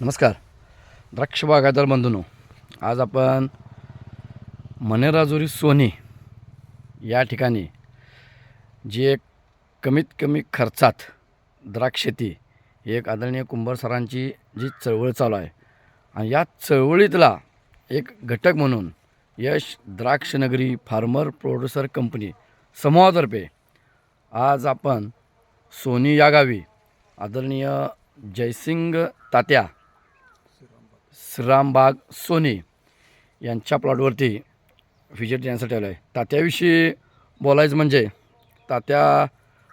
नमस्कार. द्राक्ष बागायदार बंधूंनो आज आपण मनेराजुरी सोनी या ठिकाणी जी एक कमीत कमी खर्चात द्राक्ष शेती एक आदरणीय कुंभार सरांची जी चळवळ चालू आहे. आणि या चळवळीतला एक घटक म्हणून Yash Drakshnagari farmer producer company समूहातर्फे आज आपण सोनी या गावी आदरणीय जयसिंग तात्या श्रीरामबाग सोनी यांच्या प्लॉटवरती व्हिजिट देण्यासाठी आलो आहे तात्याविषयी बोलायचं म्हणजे तात्या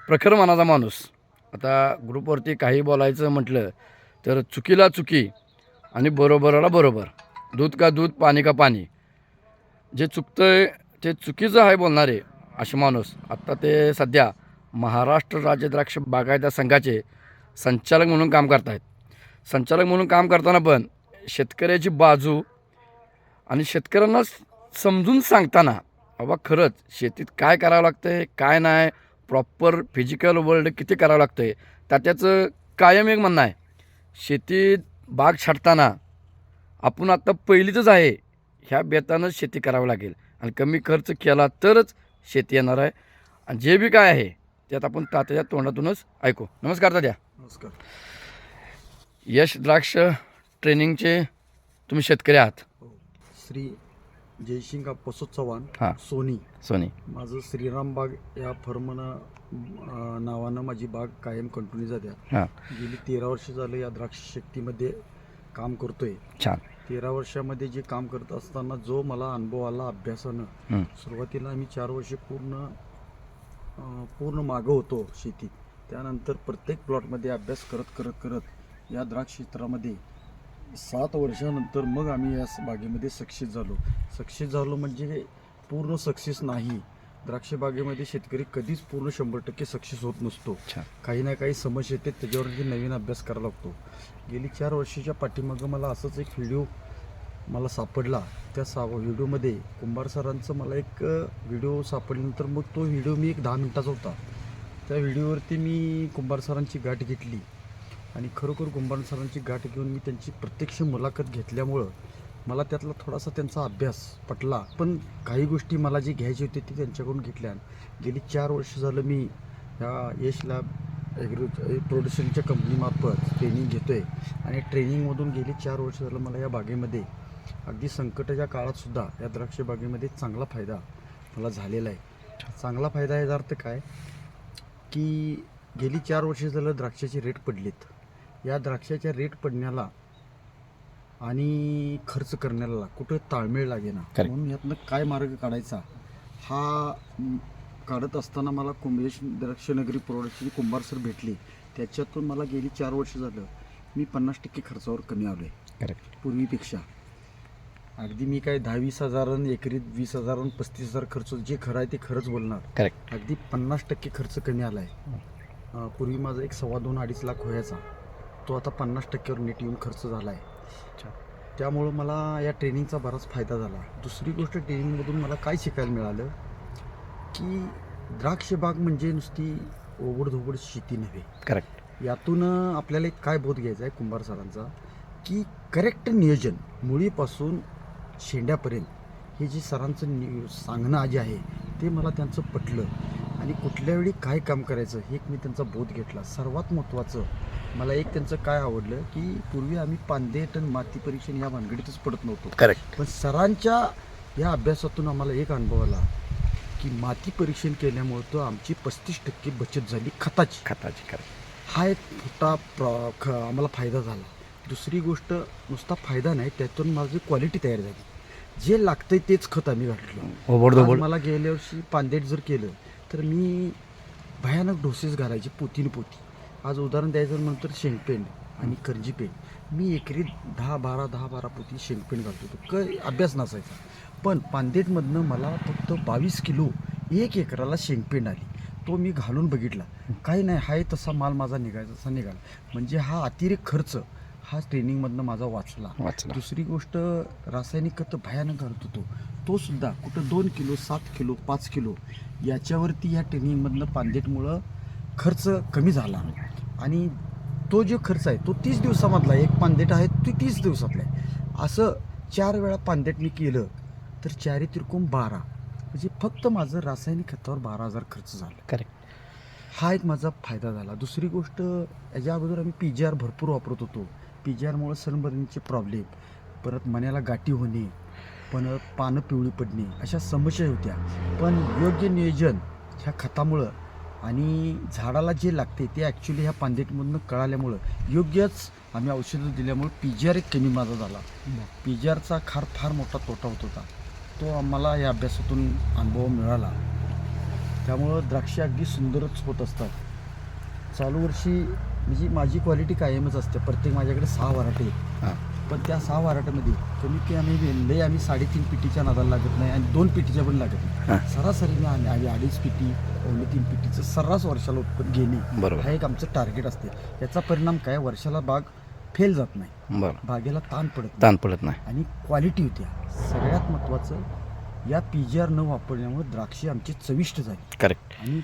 प्रखर मनाचा माणूस. आता ग्रुपवरती काही बोलायचं म्हटलं तर चुकीला चुकी आणि बरोबरला बरोबर. दूध का दूध पाणी का पाणी. जे चुकतं आहे ते चुकीचं आहे बोलणारे असे माणूस आत्ता ते सध्या महाराष्ट्र राज्य द्राक्ष बागायतदार संघाचे संचालक म्हणून काम करत आहेत संचालक म्हणून काम करताना पण शेतकऱ्याची बाजू आणि शेतकऱ्यांना समजून सांगताना बाबा खरंच शेतीत काय करावं लागतं आहे काय नाही प्रॉपर फिजिकल वर्ल्ड किती करावं लागतं आहे त्याच्याचं कायम एक म्हणणं आहे. शेतीत बाग छाटताना आपण आत्ता पहिलीतच आहे ह्या बेतानंच शेती करावं लागेल. आणि कमी खर्च केला तरच शेती येणार आहे. आणि जे बी काय आहे त्यात आपण तात्याच्या तोंडातूनच ऐकू. नमस्कार तात्या. नमस्कार. यश द्राक्ष ट्रेनिंगचे तुम्ही शेतकरी आहात. हो. श्री जयसिंग पसो चव्हाण हां. सोनी. सोनी. माझं श्रीराम बाग या फर्मनं अं, नावानं माझी बाग कायम कंटिन्यू जात्या हां. गेली तेरा वर्ष झालं या द्राक्ष शेतीमध्ये काम करतोय. छान. तेरा वर्षामध्ये जे काम करत असताना जो मला अनुभव आला अभ्यासानं. सुरुवातीला आम्ही चार वर्ष पूर्ण अं, पूर्ण मागं होतो शेतीत. त्यानंतर प्रत्येक प्लॉटमध्ये अभ्यास करत करत करत या द्राक्ष क्षेत्रामध्ये सात वर्षानंतर मग आम्ही या बागेमध्ये सक्सेस झालो. सक्सेस झालो म्हणजे पूर्ण सक्सेस नाही. द्राक्ष बागेमध्ये शेतकरी कधीच पूर्ण शंभर टक्के सक्सेस होत नसतो. काही ना काही समस्या येते त्याच्यावरती नवीन अभ्यास करावा लागतो. गेली चार वर्षाच्या पाठीमागं मला असंच एक व्हिडिओ मला सापडला. त्या सा व्हिडिओमध्ये कुंभार सरांचं मला एक व्हिडिओ सापडल्यानंतर मग तो व्हिडिओ मी एक दहा मिनटाचा होता. त्या व्हिडिओवरती मी कुंभार सरांची गाठ घेतली. आणि खरोखर कुंभार सरांची गाठ घेऊन मी त्यांची प्रत्यक्ष मुलाखत घेतल्यामुळं मला त्यातला थोडासा त्यांचा अभ्यास पटला. पण काही गोष्टी मला जी घ्यायची होती ती त्यांच्याकडून घेतल्या. गेली चार वर्ष झालं मी या यश लॅब ॲग्रो प्रोडक्शनच्या कंपनीमार्फत ट्रेनिंग घेतो आहे आणि ट्रेनिंगमधून गेली चार वर्ष झालं मला या बागेमध्ये अगदी संकटाच्या काळातसुद्धा या द्राक्ष बागेमध्ये चांगला फायदा मला झालेला आहे. चांगला फायदा याचा अर्थ काय? की गेली चार वर्ष झालं द्राक्षाचे रेट पडलेत. या द्राक्षाच्या रेट पडण्याला आणि खर्च करण्याला कुठं ताळमेळ लागेना. म्हणून यातनं काय मार्ग काढायचा? हा काढत असताना मला कुंभेश द्राक्षनगरी प्रोडक्टची कुंभार सर भेटली. त्याच्यातून मला गेली चार वर्ष झालं. मी पन्नास टक्के खर्चावर कमी आलो आहे पूर्वीपेक्षा. अगदी मी काय दहा वीस हजारां एकरीत वीस हजारां पस्तीस हजार खर्च जे खरं आहे ते खरंच बोलणार. अगदी पन्नास टक्के खर्च कमी आला आहे पूर्वी माझा एक सव्वा दोन अडीच लाख व्हायचा तो आता पन्नास टक्क्यावर नीट येऊन खर्च झाला आहे त्यामुळं मला या ट्रेनिंगचा बराच फायदा झाला. दुसरी गोष्ट ट्रेनिंगमधून मला काय शिकायला मिळालं? की द्राक्ष बाग म्हणजे नुसती ओबडधोबड शेती नव्हे. करेक्ट यातून आपल्याला एक काय बोध घ्यायचा आहे कुंभार सरांचा? की करेक्ट नियोजन मुळीपासून शेंड्यापर्यंत हे जे सरांचं नि सांगणं जे आहे ते मला त्यांचं पटलं. आणि कुठल्या वेळी काय काम करायचं हे एक मी त्यांचा बोध घेतला. सर्वात महत्त्वाचं मला एक त्यांचं काय आवडलं की पूर्वी आम्ही पांदेट आणि माती परीक्षण या भानगडीतच पडत नव्हतो. करेक्ट पण सरांच्या या अभ्यासातून आम्हाला एक अनुभव आला की माती परीक्षण केल्यामुळं तो आमची पस्तीस टक्के बचत झाली खताची. खताची करेक्ट हा एक मोठा प्र ख आम्हाला फायदा झाला. दुसरी गोष्ट नुसता फायदा नाही त्यातून माझी क्वालिटी तयार झाली. जे लागतंय तेच खत आम्ही घातलं. मला गेल्या वर्षी पांदेट जर केलं तर मी भयानक डोसेस घालायचे पोतीने पोती. आज उदाहरण द्यायचं नंतर शेंगपेंड आणि करंजीपेंड. मी एकरी दहा बारा दहा बारा पोती शेंगपेंड घालतो. होतो क अभ्यास नसायचा. पण पांदेटमधनं मला फक्त बावीस किलो एक एकराला शेंगपेंड आली. तो मी घालून बघितला. काही नाही हाय तसा माल माझा निघायचा तसा निघाला. म्हणजे हा अतिरेक खर्च हा ट्रेनिंगमधनं माझा वाचला. वाचला. दुसरी गोष्ट रासायनिक खत भयानक घालत होतो. तो सुद्धा कुठं दोन किलो सात किलो पाच किलो याच्यावरती या ट्रेनिंगमधनं पांदेटमुळं खर्च कमी झाला. आणि तो जो खर्च आहे तो तीस दिवसामधला एक पानदेट आहे तो तीस दिवसातला आहे. असं चार वेळा पानदेट मी केलं तर चारी तिरकून बारा. म्हणजे फक्त माझं रासायनिक खतावर बारा हजार खर्च झाला. करेक्ट हा एक माझा फायदा झाला. दुसरी गोष्ट याच्या अगोदर आम्ही पी जी आर भरपूर वापरत होतो. पी जी आरमुळे सनबर्निंगचे प्रॉब्लेम परत मण्याला गाठी होणे पण पानं पिवळी पडणे अशा समस्या होत्या. पण योग्य नियोजन ह्या खतामुळं आणि झाडाला जे लागते ते ॲक्च्युली ह्या पांदेटमधनं कळाल्यामुळं. योग्यच आम्ही औषधं दिल्यामुळं पी जी आर एक कमी माझा झाला पी जी आरचा खार फार मोठा तोटा होत होता. तो आम्हाला या अभ्यासातून अनुभव मिळाला. त्यामुळं द्राक्षे अगदी सुंदरच होत असतात. चालू वर्षी म्हणजे माझी क्वालिटी कायमच असते. प्रत्येक माझ्याकडे सहा वराटे आहेत. हां. पण त्या सहा वराट्यामध्ये कमीत कमी आम्ही लय आम्ही साडेतीन पिटीच्या नादाला लागत नाही आणि दोन पिटीच्या पण लागत नाही. सरासरी मी आम्ही आम्ही अडीच पिटी पावणे तीन पिटीचं सर्रास वर्षाला उत्पन्न घेणे बरोबर. हा एक आमचं टार्गेट असते. याचा परिणाम काय? वर्षाला बाग फेल जात नाही. बरं. बागेला ताण पडत ताण पडत नाही. आणि क्वालिटी होत्या सगळ्यात महत्त्वाचं या पी जी आर न वापरल्यामुळे द्राक्षे आमची चविष्ट झाली. करेक्ट आणि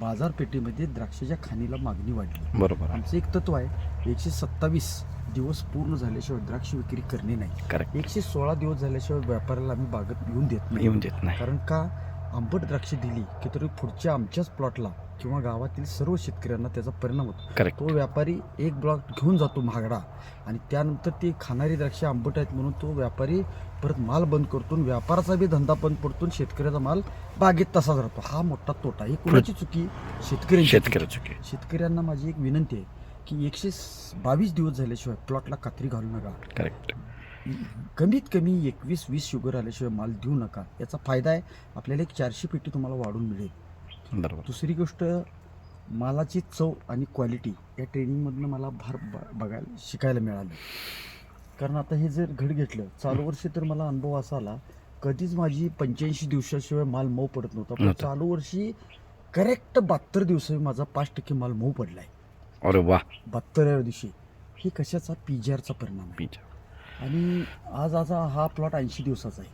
बाजारपेठेमध्ये द्राक्षाच्या खाणीला मागणी वाढली. बरोबर आमचं एक तत्व आहे एकशे सत्तावीस दिवस पूर्ण झाल्याशिवाय द्राक्ष विक्री करणे नाही. एकशे सोळा दिवस झाल्याशिवाय व्यापाऱ्याला आम्ही बागेत येऊन देत नाही. येऊन देत नाही. कारण का? आंबट द्राक्ष दिली की तरी पुढच्या आमच्याच प्लॉटला किंवा गावातील सर्व शेतकऱ्यांना त्याचा परिणाम होतो. तो व्यापारी एक ब्लॉक घेऊन जातो महागडा आणि त्यानंतर ती खाणारी द्राक्षे आंबट आहेत म्हणून तो व्यापारी परत माल बंद करतो व्यापाराचा बी धंदा बंद पडतो शेतकऱ्याचा माल बागेत तसाच राहतो. हा मोठा तोटा. ही कुणाची चुकी? शेतकऱ्यांची. शेतकरी चुकी. शेतकऱ्यांना माझी एक विनंती आहे. की एकशे बावीस दिवस झाल्याशिवाय प्लॉटला कात्री घालू नका. करेक्ट कमीत कमी एकवीस वीस शुगर आल्याशिवाय माल देऊ नका. याचा फायदा आहे आपल्याला एक चारशे पेटी तुम्हाला वाढून मिळेल. बरोबर. दुसरी गोष्ट मालाची चव आणि क्वालिटी या ट्रेनिंगमधनं मला ब- बघायला शिकायला मिळालं. कारण आता हे जर घड घेतलं चालू वर्षी तर मला अनुभव असा आला कधीच माझी पंच्याऐंशी दिवसाशिवाय माल मऊ पडत नव्हता. पण. चालू वर्षी करेक्ट बहात्तर दिवसावी माझा पाच टक्के माल मऊ पडलाय. अरे वा. बहात्तराव्या दिवशी हे कशाचा? पी जी आरचा परिणाम आहे. आणि आज आज हा प्लॉट ऐंशी दिवसाचा आहे.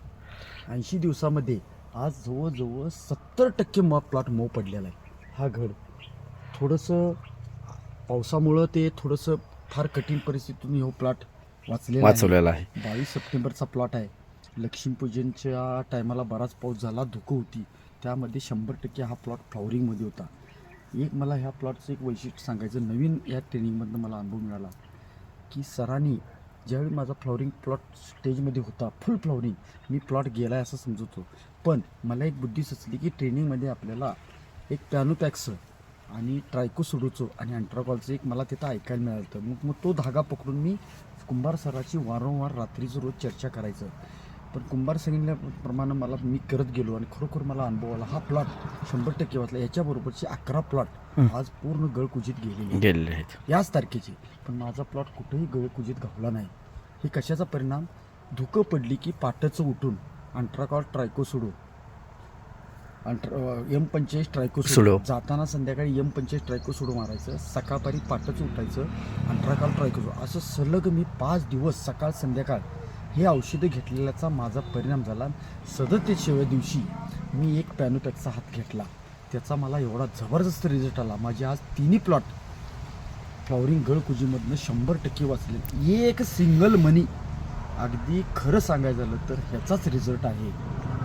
ऐंशी दिवसामध्ये आज जवळजवळ सत्तर टक्के मग प्लॉट मऊ पडलेला आहे. हा घड. थोडंसं पावसामुळं ते थोडंसं फार कठीण परिस्थितीतून हो प्लॉट वाचलेला आहे. बावीस सप्टेंबरचा प्लॉट आहे. लक्ष्मीपूजनच्या टायमाला बराच पाऊस झाला धुकं होती. त्यामध्ये शंभर टक्के हा प्लॉट फ्लॉवरिंगमध्ये होता. एक मला ह्या प्लॉटचं एक वैशिष्ट्य सांगायचं. नवीन या ट्रेनिंगमधनं मला अनुभव मिळाला की सरांनी ज्यावेळी माझा फ्लॉवरिंग प्लॉट स्टेजमध्ये होता फुल फ्लॉवरिंग मी प्लॉट गेला आहे असं समजतो. पण मला एक बुद्धी सुचली की ट्रेनिंगमध्ये आपल्याला एक पॅनोपॅक्स आणि ट्रायको सुडूचो आणि अँट्राकॉलचं एक मला तिथं ऐकायला मिळालं होतं. मग मग तो धागा पकडून मी कुंभार सराची वारंवार रात्रीचं रोज चर्चा करायचं. पण कुंभार सांगितल्याप्रमाणे मला मी करत गेलो आणि खरोखर मला अनुभव आला. हा प्लॉट शंभर टक्के वाचला. याच्याबरोबरचे अकरा प्लॉट. आज पूर्ण गळकुजीत गेलेले. गेलेले आहेत. याच तारखेची. पण माझा प्लॉट कुठेही गळकुजीत घावला नाही. हे कशाचा परिणाम? धुकं पडली की पाटाचं उठून अंट्राकॉल ट्रायको सोडू अंट्रा एम पंचेचाळीस ट्रायको सुडो. जाताना संध्याकाळी एम पंचेचाळीस ट्रायको सोडू मारायचं. सकाळपारी पाटाचं उठायचं. अंट्राकॉल ट्रायको सोडू असं सलग मी पाच दिवस सकाळ संध्याकाळ हे औषधं घेतलेल्याचा माझा परिणाम झाला. सदतीसव्या दिवशी मी एक पॅनोपॅकचा हात घेतला. त्याचा मला एवढा जबरदस्त रिझल्ट आला. माझे आज तिन्ही प्लॉट फ्लॉवरिंग गळकुजीमधनं शंभर टक्के वाचले. एक सिंगल मनी अगदी खरं सांगायचं झालं तर ह्याचाच रिझल्ट आहे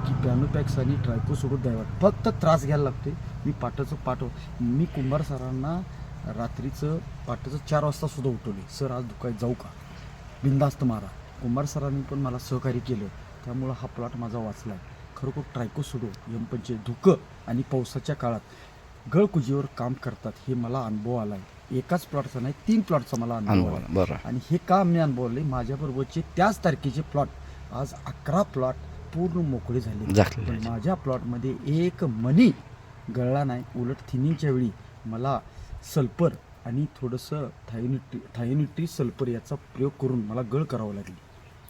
की पॅनोपॅक्स आणि ट्रायको सोडून द्यावा फक्त त्रास घ्यायला लागते मी पाटाचं पाठ मी कुंभार सरांना रात्रीचं पाटाचं चार वाजतासुद्धा उठवले. सर आज दुखायत जाऊ का? बिंदास्त मारा. कुंभार सरांनी पण मला सहकार्य केलं. त्यामुळं हा प्लॉट माझा वाचला खरोखर ट्रायको सोडो एम पंचे धुकं आणि पावसाच्या काळात गळकुजीवर काम करतात हे मला अनुभव आला आहे एकाच प्लॉटचा नाही तीन प्लॉटचा मला अनुभव आला बरं. आणि हे काम मी अनुभवले? माझ्याबरोबरचे त्याच तारखेचे प्लॉट आज अकरा प्लॉट पूर्ण मोकळे झाले. पण. माझ्या प्लॉटमध्ये एक मनी गळला नाही. उलट थिनिंगच्या वेळी मला सल्फर आणि थोडंसं थायोनिट्री थायोनिट्री सल्फर याचा प्रयोग करून मला गळ करावं लागली.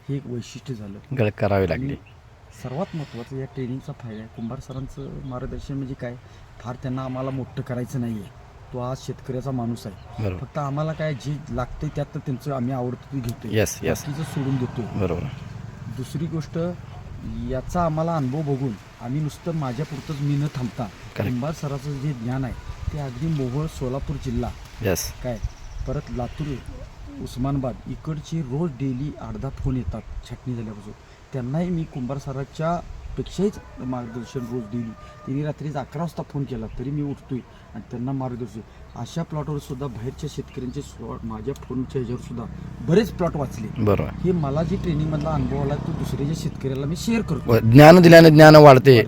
हे एक वैशिष्ट्य झालं. गळ करावी लागली. सर्वात महत्त्वाचं या ट्रेनिंगचा फायदा आहे. कुंभार सरांचं मार्गदर्शन म्हणजे काय? फार त्यांना आम्हाला मोठं करायचं नाही आहे तो आज शेतकऱ्याचा माणूस आहे. फक्त आम्हाला काय जे लागते त्यात तर त्यांचं आम्ही आवडतं ते घेतो Yes, yes. सोडून देतो बरोबर. दुसरी गोष्ट याचा आम्हाला अनुभव बघून आम्ही नुसतं माझ्या पुरतंच मी न थांबता. कुंभार सराचं जे ज्ञान आहे ते अगदी मोहोळ सोलापूर जिल्हा. यस काय? परत लातूर उस्मानाबाद इकडचे रोज डेली अर्धा फोन येतात छाटणी झाल्यापासून. त्यांनाही मी कुंभार सराच्या पेक्षाहीच मार्गदर्शन रोज दिली त्यांनी रात्रीच अकरा वाजता फोन केला तरी मी उठतोय आणि त्यांना मार्गदर्शन. अशा प्लॉटवर सुद्धा बाहेरच्या शेतकऱ्यांचे माझ्या फोनच्या ह्याच्यावर सुद्धा बरेच प्लॉट वाचले. बरोबर. हे मला जी ट्रेनिंगमधला अनुभव आला तो दुसऱ्याच्या शेतकऱ्याला मी शेअर करतो. ज्ञान दिल्याने ज्ञान वाढते.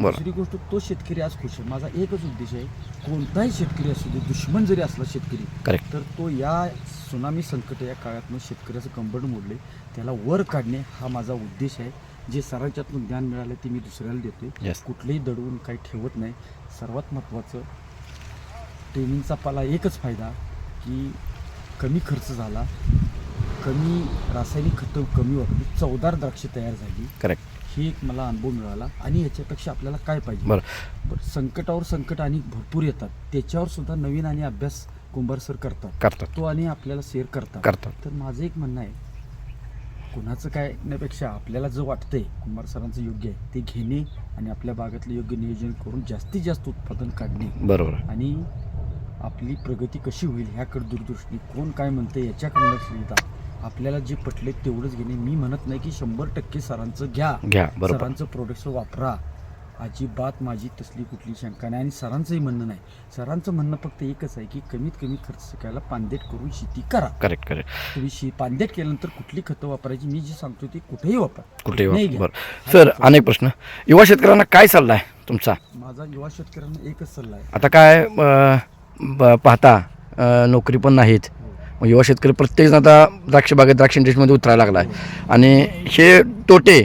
बरं. दुसरी गोष्ट तो शेतकरी आज खुश आहे. माझा एकच उद्देश आहे कोणताही शेतकरी असू दे दुश्मन जरी असला शेतकरी करेक्ट तर तो या सुनामी संकट या काळातनं शेतकऱ्याचं कंबड मोडले त्याला वर काढणे हा माझा उद्देश आहे. जे सरांच्यातून ज्ञान मिळालं ते मी दुसऱ्याला देतोय. Yes. कुठलेही दडवून काही ठेवत नाही. सर्वात महत्त्वाचं ट्रेनिंगचा मला एकच फायदा की कमी खर्च झाला कमी रासायनिक खतं कमी वापरली चवदार द्राक्षे तयार झाली. करेक्ट ही एक मला अनुभव मिळाला आणि याच्यापेक्षा आपल्याला काय पाहिजे? बरं. संकटावर संकट आणि भरपूर येतात. त्याच्यावर सुद्धा नवीन आणि अभ्यास कुंभार सर करतात. करतात. तो आणि आपल्याला शेअर करतात. करतात. तर माझं एक म्हणणं आहे कुणाचं कायण्यापेक्षा आपल्याला जो वाटतंय कुंभार सरांचं योग्य आहे ते घेणे आणि आपल्या बागातलं योग्य नियोजन करून जास्तीत जास्त उत्पादन काढणे. बरोबर आणि आपली प्रगती कशी होईल ह्याकडे दूरदृष्टी कोण काय म्हणतं याच्याकडे लक्ष देता आपल्याला जे पटले तेवढंच घेणे. मी म्हणत नाही की शंभर टक्के सरांचं घ्या. घ्या बरोबर. सरांचं प्रोडक्ट्स वापरा. अजिबात माझी तसली कुठली शंका नाही. आणि सरांचंही म्हणणं नाही. सरांचं म्हणणं फक्त एकच आहे की कमीत कमी खर्च करायला पांदेट करून शेती करा. करेक्ट करेक्ट तुम्ही शे पांदेट केल्यानंतर कुठली खतं वापरायची? मी जे सांगतो ते कुठेही वापरा. कुठे नाही. बरं. सर अनेक प्रश्न. युवा शेतकऱ्यांना काय सल्ला आहे तुमचा? माझा युवा शेतकऱ्यांना एकच सल्ला आहे आता काय अं, ब- पाहता अं, नोकरी पण नाहीत. मग युवा शेतकरी प्रत्येकजण आता द्राक्ष बागेत द्राक्ष इंडस्ट्रीमध्ये उतरायला लागला आहे आणि हे तोटे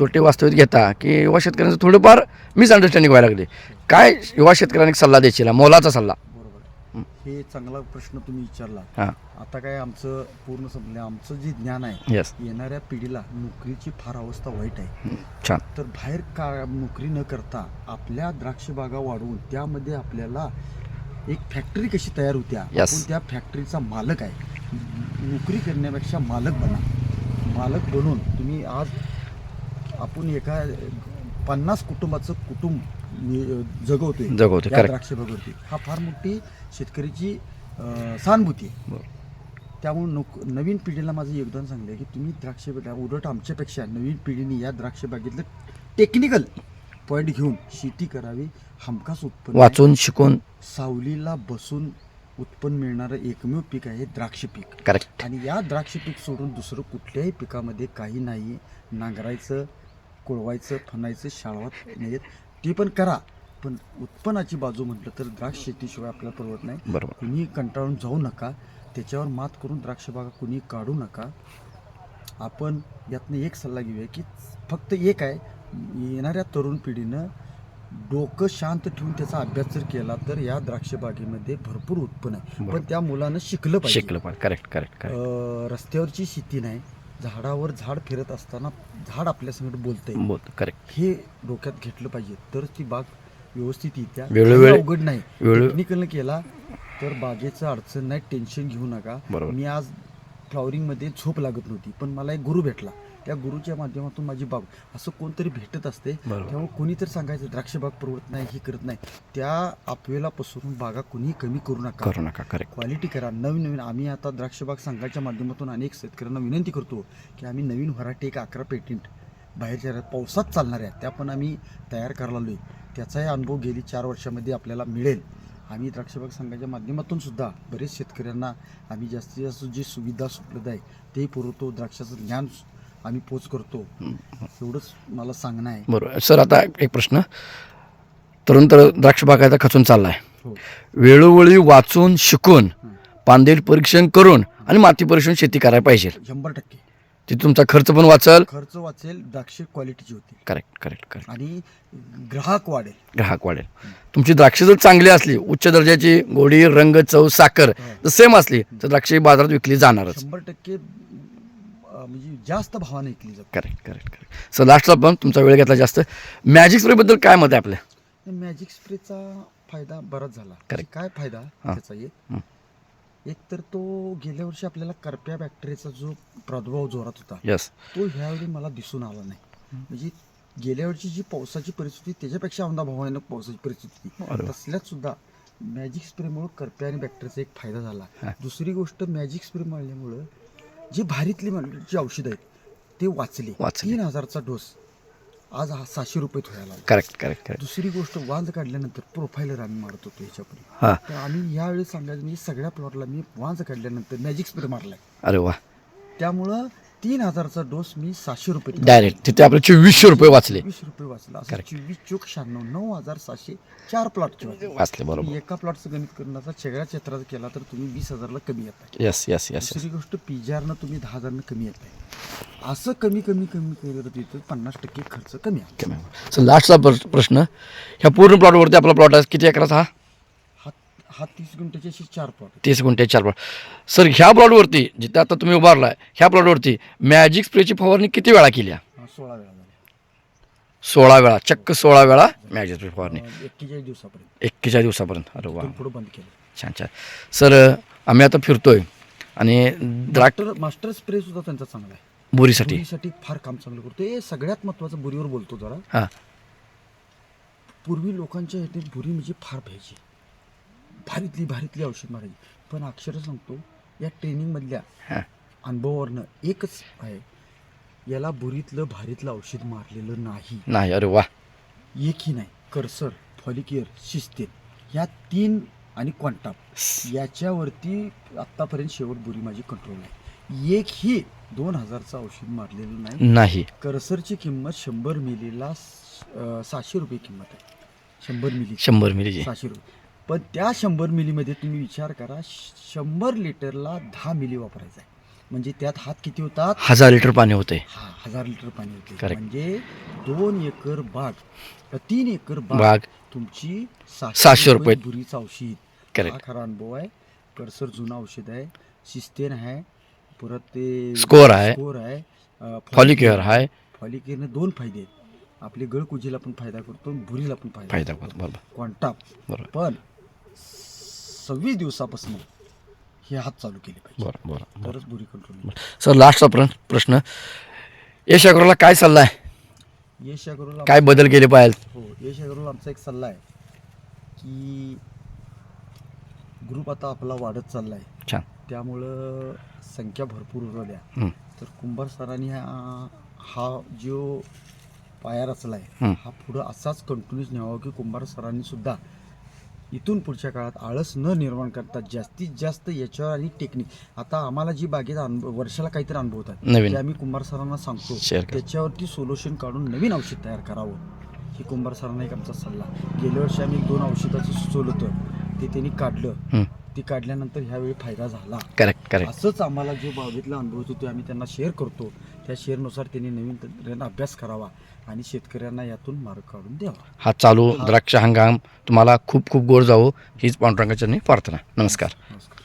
तोटे वास्तविक घेता की युवा शेतकऱ्यांचं थोडंफार मिसअंडरस्टँडिंग व्हायला लागले. काय युवा शेतकऱ्यांना एक सल्ला द्यायची मोलाचा सल्ला. बरोबर. हे चांगला प्रश्न तुम्ही विचारला. हां. आता काय आमचं पूर्ण संपलं. आमचं जे ज्ञान आहे येणाऱ्या पिढीला नोकरीची फार अवस्था वाईट आहे. छान. तर बाहेर का नोकरी न करता आपल्या द्राक्ष बागा वाढवून त्यामध्ये आपल्याला एक फॅक्टरी कशी तयार होत्या Yes. आपण त्या फॅक्टरीचा मालक आहे नोकरी करण्यापेक्षा मालक बना मालक बनून तुम्ही आज आपण एका पन्नास कुटुंबाचं कुटुंब नि- जगवतोय जगवतोय, correct. द्राक्ष बागेवरती हा फार मोठी शेतकऱ्याची अं, सहानुभूती आहे बरोबर. त्यामुळे नोक नवीन पिढीला माझं योगदान सांगलं की तुम्ही द्राक्ष बागा उलट आमच्यापेक्षा नवीन पिढीने या द्राक्ष बागेतलं टेक्निकल पॉईंट घेऊन शेती करावी हमखास उत्पन्न आहे. वाचून शिकून. सावलीला बसून उत्पन्न मिळणारं एकमेव पीक आहे द्राक्ष पीक. करेक्ट आणि या द्राक्ष पीक सोडून दुसरं कुठल्याही पिकामध्ये काही नाही. नांगरायचं कुळवायचं फणायचं शाळवात नाहीत ते पण करा. पण उत्पन्नाची बाजू म्हटलं तर द्राक्ष शेतीशिवाय आपल्याला परवडत नाही. बरोबर. कुणी कंटाळून जाऊ नका. त्याच्यावर मात करून द्राक्ष बागा कुणी काढू नका. आपण यातनं एक सल्ला घेऊया की फक्त एक आहे. येणाऱ्या तरुण पिढीनं डोकं शांत ठेवून त्याचा अभ्यास जर केला तर या द्राक्ष बागेमध्ये भरपूर उत्पन्न आहे. पण त्या मुलानं शिकलं पाहिजे. शिकलं पण करेक्ट करेक्ट अं, रस्त्यावरची शेती नाही. झाडावर झाड फिरत असताना झाड आपल्या संगत बोलतंय. बोल करेक्ट हे डोक्यात घेतलं पाहिजे. तर ती बाग व्यवस्थित येत्या वेळोवेळी- काही अवघड नाही. वेळो- टेक्निकल केला तर बागेचं अडचण नाही. टेन्शन घेऊ नका. बरोबर. मी आज फ्लॉवरिंगमध्ये झोप लागत नव्हती पण मला एक गुरु भेटला. त्या गुरुच्या माध्यमातून माझी बाग असं कोणतरी भेटत असते. त्यामुळे कोणी तर सांगायचं द्राक्ष बाग परवडत नाही हे करत नाही. त्या आपवेला पसरून बागा कोणी कमी करू नका. करू नका करेक्ट क्वालिटी करा. नवीन नवीन. आम्ही आता द्राक्षबाग संघाच्या माध्यमातून अनेक शेतकऱ्यांना विनंती करतो की आम्ही नवीन व्हरायटी एक अकरा पेटेंट बाहेरच्या राज्यात पावसात चालणाऱ्या त्या पण आम्ही तयार करायला आलो आहे त्याचाही अनुभव गेली चार वर्षामध्ये आपल्याला मिळेल. आम्ही द्राक्षबाग संघाच्या माध्यमातून सुद्धा बरेच शेतकऱ्यांना आम्ही जास्तीत जास्त जी सुविधा उपलब्ध आहे ते पुरवतो. द्राक्षाचं ज्ञान आम्ही पोच करतो. एवढंच मला सांगणं आहे. बरोबर. सर आता एक प्रश्न. तरुण तर द्राक्ष बागायचा खचून चाललाय. हो. वेळोवेळी वाचून शिकून पांदेल परीक्षण करून आणि माती परीक्षण शेती करायला पाहिजे. शंभर टक्के. तिथे तुमचा खर्च पण वाचल? खर्च वाचेल द्राक्ष क्वालिटीची होती. करेक्ट करेक्ट करेक्ट आणि ग्राहक वाढेल. ग्राहक वाढेल. तुमची द्राक्ष जर चांगली असली उच्च दर्जाची गोडी रंग चव साखर जर सेम असली तर द्राक्ष बाजारात विकली जाणारच. शंभर टक्के म्हणजे जास्त भावाने ऐकली जाते. करेक्ट करेक्ट करेक्ट सर लास्टला पण तुमचा वेळ घेतला जास्त. मॅजिक स्प्रेबद्दल काय मत आहे आपल्या मॅजिक स्प्रेचा फायदा बराच झाला. Correct. काय फायदा? हा. त्याचा एक. हं. एक तर तो गेल्या वर्षी आपल्याला करप्या बॅक्टेरियाचा जो प्रादुर्भाव जोरात होता यस तो ह्यावेळी मला दिसून आला नाही. म्हणजे गेल्या वर्षी जी पावसाची परिस्थिती त्याच्यापेक्षा औंदा भावानं पावसाची परिस्थिती. अरे वा. होती तसल्यात सुद्धा मॅजिक स्प्रेमुळं करप्या आणि बॅक्टेरियाचा एक फायदा झाला. हा. दुसरी गोष्ट मॅजिक स्प्रे मारल्यामुळं जी भारीतली जी औषधं आहेत ते वाचले. वाचले. तीन हजारचा डोस. आज हा सहाशे रुपये व्हायला लागला. करेक्ट करेक्ट करेक्ट दुसरी गोष्ट वांज काढल्यानंतर प्रोफाईलर आम्ही मारत होतो याच्यापूर्वी हां. तर आम्ही यावेळी सांगायचं म्हणजे सगळ्या प्लॉटला मी वांज काढल्यानंतर मॅजिक स्प्रे मारलाय. अरे वा. त्यामुळं तीन हजारचा डोस मी सहाशे रुपये डायरेक्ट तिथे आपले चोवीसशे रुपये वाचले. वीस रुपये वाचला. असं Correct. चोवीस चोक शहाण्णव नऊ हजार सहाशे चार प्लॉटचे वाचले. बरोबर. एका प्लॉटचं गणित करण्याचा सगळ्या क्षेत्राचा केला तर तुम्ही वीस हजारला कमी येत येस येस येस दुसरी गोष्ट पीजीआरनं तुम्ही दहा हजारनं कमी येत आहे. असं कमी कमी कमी करत येतं पन्नास टक्के खर्च कमी आहे सर लास्टचा प्र- प्रश्न ह्या पूर्ण प्लॉटवरती आपला प्लॉट आहे. किती एकराचा हा? हा तीस गुंठ्याचे असे चार प्लॉट तीस गुंठे चार प्लॉट सर ह्या प्लॉटवरती जिथे आता तुम्ही उभारलाय ह्या प्लॉटवरती मॅजिक स्प्रेची फवारणी किती वेळा केली सोळा वेळा झाले. सोळा वेळा चक्क सोळा वेळा मॅजिक स्प्रे फवारणी. एक्केचाळीस दिवसापर्यंत. एक्केचाळीस दिवसापर्यंत. अरे वा. पुढे बंद केलं. छान छान. सर आम्ही आता फिरतोय आणि द्राक्ष मास्टर मास्टर स्प्रे सुद्धा त्यांचा चांगला आहे. बोरीसाठी. बुरीसाठी फार काम चांगलं करतो हे सगळ्यात महत्वाचं बुरीवर बोलतो जरा. हां. पूर्वी लोकांच्या इथे बुरी म्हणजे फार पाहिजे भारीतली भारीतली औषध मारायची. पण अक्षरं सांगतो या ट्रेनिंगमधल्या हां. अनुभवावरनं एकच आहे. याला बुरीतलं भारीतलं औषध मारलेलं नाही. नाही अरे वा. एकही नाही. करसर फॉलिकियर शिस्तेन ह्या तीन आणि क्वांटाप याच्यावरती आत्तापर्यंत शेवट बुरी माझी कंट्रोल आहे. एकही दोन हजारचं औषध मारलेलं नाही. नाही. करसरची किंमत शंभर मिलीला सहाशे रुपये किंमत आहे. शंभर मिली. शंभर मिलीची. सहाशे रुपये. पण त्या शंभर मिलीमध्ये तुम्ही विचार करा शंभर लिटरला दहा मिली वापरायचा आहे. म्हणजे त्यात हात किती होतात? हजार लिटर पाणी होते हा हजार लिटर पाणी होते Correct. म्हणजे दोन एकर बाग तीन एकर बाग बाग. तुमची सहाशे रुपये. बुरीचं औषध. हा करेक्ट खरा अनुभव आहे. करसर जुनं औषध आहे. सिस्टेन आहे. परत ते स्कोर आहे. स्कोर आहे. फॉलिक्युअर आहे. फॉलिकेअरने दोन फायदे आहेत. आपले गळकुजीला पण फायदा करतो भुरीला पण फायदा फायदा करतो. बरोबर. बरोबर. पण सव्वीस दिवसापासून हे हात चालू केले पाहिजे. बरं बरं बरं. तरच बुरी. कंट्रोल सर लास्टचा प्र प्रश्न. यश अग्रवालला काय सल्ला आहे यश अग्रवाल काय बदल केले पाहिजे हो यश अग्रवाल आमचा एक सल्ला आहे की ग्रुप आता आपला वाढत चालला आहे छान. त्यामुळं संख्या भरपूर हं. तर कुंभार सरांनी हा हा जो पाया रचला आहे हं. हा पुढं असाच कंटिन्यूस न्यावा की कुंभार सरांनी सुद्धा इथून पुढच्या काळात आळस न निर्माण करता जास्तीत जास्त याच्यावर आणि टेक्निक आता आम्हाला जी बागेचा अनुभव वर्षाला काहीतरी अनुभव होतात नवीन. ते आम्ही कुंभार सरांना सांगतो Share करा. त्याच्यावरती सोल्युशन काढून नवीन औषध तयार करावं. ही कुंभार सरांना एक आमचा सल्ला. गेल्या वर्षी आम्ही दोन औषधाचं सुचवलं होतं ते त्यांनी काढलं. हं. ते काढल्यानंतर ह्यावेळी फायदा झाला. करेक्ट करेक्ट असंच आम्हाला जो बागेतला अनुभव होतो ते आम्ही त्यांना शेअर करतो. त्या शेअरनुसार त्यांनी नवीन तंत्रज्ञान अभ्यास करावा आणि शेतकऱ्यांना यातून मार्ग काढून द्यावा. हा चालू द्राक्ष हंगाम. तुम्हाला खूप खूप गोड जावो. हीच पांडुरंगाच्या प्रार्थना. नमस्कार. नमस्कार.